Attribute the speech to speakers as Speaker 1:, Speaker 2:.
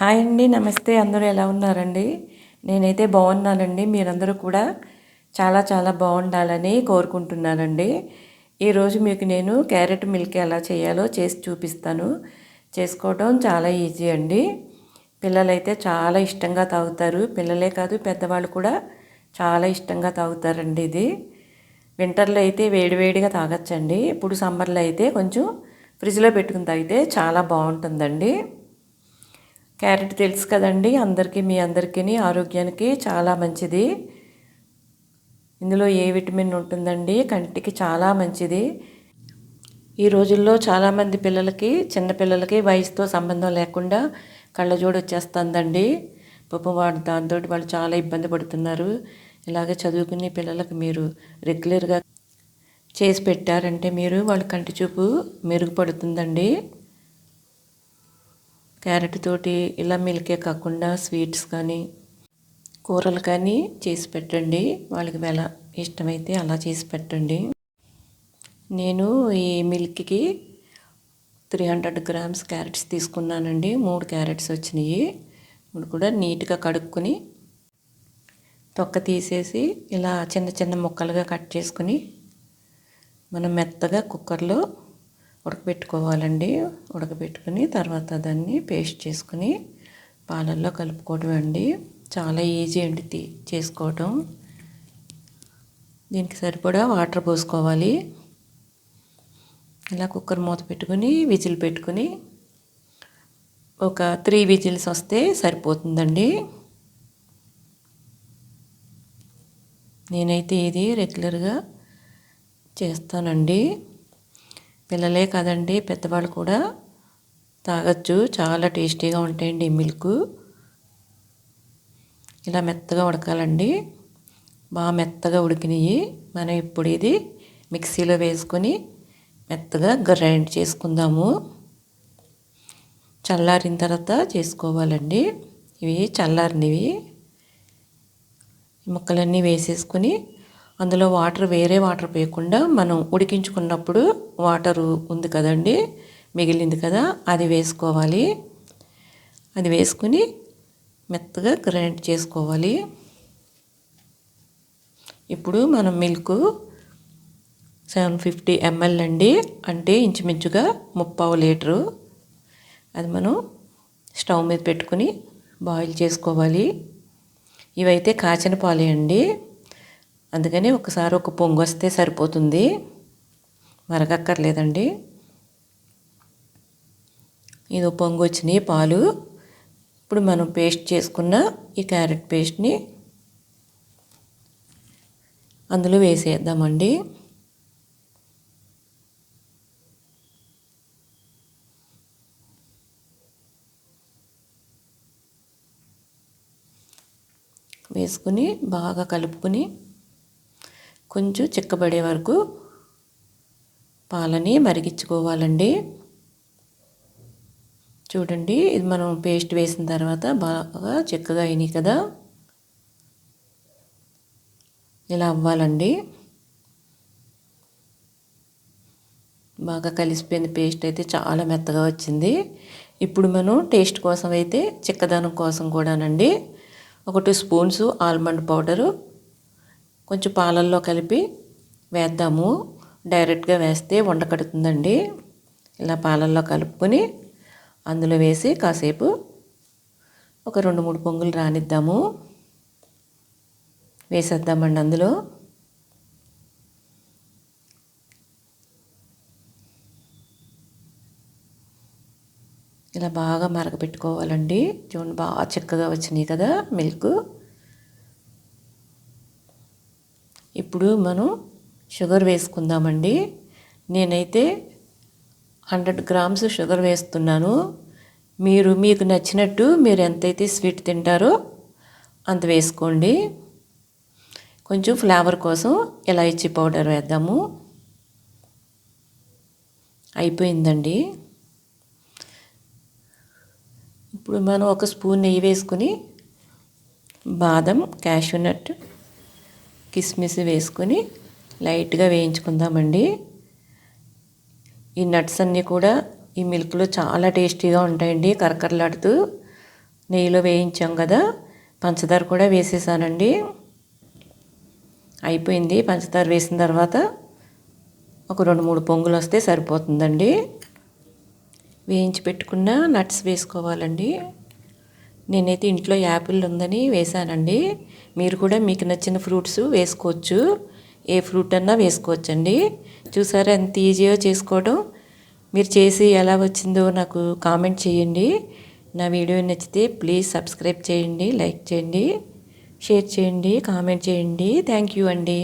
Speaker 1: Hi అండి నమస్తే. అందరూ ఎలా ఉన్నారండి? నేనైతే బాగున్నానండి. మీరందరూ కూడా చాలా చాలా బాగుండాలని కోరుకుంటున్నానండి. ఈరోజు మీకు నేను క్యారెట్ మిల్క్ ఎలా చేయాలో చేసి చూపిస్తాను. చేసుకోవడం చాలా ఈజీ అండి. పిల్లలైతే చాలా ఇష్టంగా తాగుతారు. పిల్లలే కాదు పెద్దవాళ్ళు కూడా చాలా ఇష్టంగా తాగుతారండి ఇది. వింటర్లో అయితే వేడివేడిగా తాగొచ్చండి. ఇప్పుడు సమ్మర్లో అయితే కొంచెం ఫ్రిడ్జ్లో పెట్టుకుని తాగితే చాలా బాగుంటుందండి. క్యారెట్ తెలుసు కదండి అందరికీ మీ అందరికీ ఆరోగ్యానికి చాలా మంచిది. ఇందులో ఏ విటమిన్ ఉంటుందండి? కంటికి చాలా మంచిది. ఈ రోజుల్లో చాలామంది పిల్లలకి చిన్నపిల్లలకి వయసుతో సంబంధం లేకుండా కళ్ళజోడు వచ్చేస్తుందండి. పాపం వాడు దాంతో వాళ్ళు చాలా ఇబ్బంది పడుతున్నారు. ఇలాగే చదువుకునే పిల్లలకు మీరు రెగ్యులర్గా చేసి పెట్టారంటే మీరు వాళ్ళ కంటి చూపు మెరుగుపడుతుందండి. క్యారెట్ తోటి ఇలా మిల్కే కాకుండా స్వీట్స్ కానీ కూరలు కానీ చేసి పెట్టండి. వాళ్ళకి ఎలా ఇష్టమైతే అలా చేసి పెట్టండి. నేను ఈ మిల్క్కి త్రీ హండ్రెడ్ గ్రామ్స్ క్యారెట్స్ తీసుకున్నానండి. మూడు క్యారెట్స్ వచ్చినాయి. ఇప్పుడు కూడా నీట్గా కడుక్కొని తొక్క తీసేసి ఇలా చిన్న చిన్న ముక్కలుగా కట్ చేసుకుని మనం మెత్తగా కుక్కర్లో ఉడకబెట్టుకోవాలండి. ఉడకబెట్టుకుని తర్వాత దాన్ని పేస్ట్ చేసుకుని పాలల్లో కలుపుకోవడం అండి. చాలా ఈజీ అండి చేసుకోవటం దీనికి సరిపడా వాటర్ పోసుకోవాలి. ఇలా కుక్కర్ మూత పెట్టుకుని విజిల్ పెట్టుకుని ఒక త్రీ విజిల్స్ వస్తే సరిపోతుందండి. నేనైతే ఇది రెగ్యులర్గా చేస్తానండి. పిల్లలే కదండి పెద్దవాళ్ళు కూడా తాగొచ్చు. చాలా టేస్టీగా ఉంటాయండి మిల్క్. ఇలా మెత్తగా ఉడకాలండి. బాగా మెత్తగా ఉడికినాయి. మనం ఇప్పుడు ఇది మిక్సీలో వేసుకొని మెత్తగా గ్రైండ్ చేసుకుందాము. చల్లారిన తర్వాత చేసుకోవాలండి. ఇవి చల్లారినవి. ముక్కలన్నీ వేసేసుకొని అందులో వాటర్ వేరే వాటర్ పోయకుండా మనం ఉడికించుకున్నప్పుడు వాటరు ఉంది కదండి మిగిలింది కదా అది వేసుకోవాలి. అది వేసుకుని మెత్తగా గ్రైండ్ చేసుకోవాలి. ఇప్పుడు మనం మిల్క్ సెవెన్ ఫిఫ్టీ ఎంఎల్ అండి అంటే ఇంచుమించుగా ముప్పావు లీటరు. అది మనం స్టవ్ మీద పెట్టుకుని బాయిల్ చేసుకోవాలి. ఇవైతే కాచిన పాలే అండి. అందుకని ఒకసారి ఒక పొంగు వస్తే సరిపోతుంది. మరగక్కర్లేదండి ఇది పొంగు వచ్చినాయి పాలు. ఇప్పుడు మనం పేస్ట్ చేసుకున్న ఈ క్యారెట్ పేస్ట్ని అందులో వేసేద్దామండి. వేసుకుని బాగా కలుపుకొని కొంచెం చిక్కబడే వరకు పాలని మరిగించుకోవాలండి. చూడండి ఇది మనం పేస్ట్ వేసిన తర్వాత బాగా చిక్కగా అయినాయి కదా. ఇలా అవ్వాలండి. బాగా కలిసిపోయింది పేస్ట్ అయితే చాలా మెత్తగా వచ్చింది. ఇప్పుడు మనం టేస్ట్ కోసం అయితే చిక్కదనం కోసం కూడానండి. ఒక టూ స్పూన్స్ ఆల్మండ్ పౌడరు కొంచెం పాలల్లో కలిపి వేద్దాము. డైరెక్ట్గా వేస్తే వండకడుతుందండి ఇలా పాలల్లో కలుపుకొని అందులో వేసి కాసేపు ఒక రెండు మూడు పొంగులు రానిద్దాము. వేసేద్దామండి అందులో. ఇలా బాగా మరగపెట్టుకోవాలండి. చూడండి బాగా చక్కగా వచ్చినాయి కదా మిల్క్. ఇప్పుడు మనం షుగర్ వేసుకుందామండి. నేనైతే హండ్రెడ్ గ్రామ్స్ షుగర్ వేస్తున్నాను. మీరు మీకు నచ్చినట్టు మీరు ఎంతైతే స్వీట్ తింటారో అంత వేసుకోండి. కొంచెం ఫ్లేవర్ కోసం ఇలాయచీ పౌడర్ వేద్దాము. అయిపోయిందండి. ఇప్పుడు మనం ఒక స్పూన్ నెయ్యి వేసుకుని బాదం క్యాషూ నట్ కిస్మిస్ వేసుకొని లైట్గా వేయించుకుందామండి. ఈ నట్స్ అన్నీ కూడా ఈ మిల్క్లో చాలా టేస్టీగా ఉంటాయండి కరకరలాడుతూ. నెయ్యిలో వేయించాం కదా పంచదార కూడా వేసేసానండి. అయిపోయింది పంచదార వేసిన తర్వాత ఒక రెండు మూడు పొంగులు వస్తే సరిపోతుందండి. వేయించి పెట్టుకున్న నట్స్ వేసుకోవాలండి. నేనైతే ఇంట్లో యాపిల్ ఉందని వేసానండి మీరు కూడా మీకు నచ్చిన ఫ్రూట్స్ వేసుకోవచ్చు. ఏ ఫ్రూట్ అన్నా వేసుకోవచ్చండి. చూసారా ఎంత ఈజీగా చేసుకోవడం? మీరు చేసి ఎలా వచ్చిందో నాకు కామెంట్ చేయండి. నా వీడియో నచ్చితే ప్లీజ్ సబ్స్క్రైబ్ చేయండి లైక్ చేయండి షేర్ చేయండి కామెంట్ చేయండి. థ్యాంక్ యూ అండి.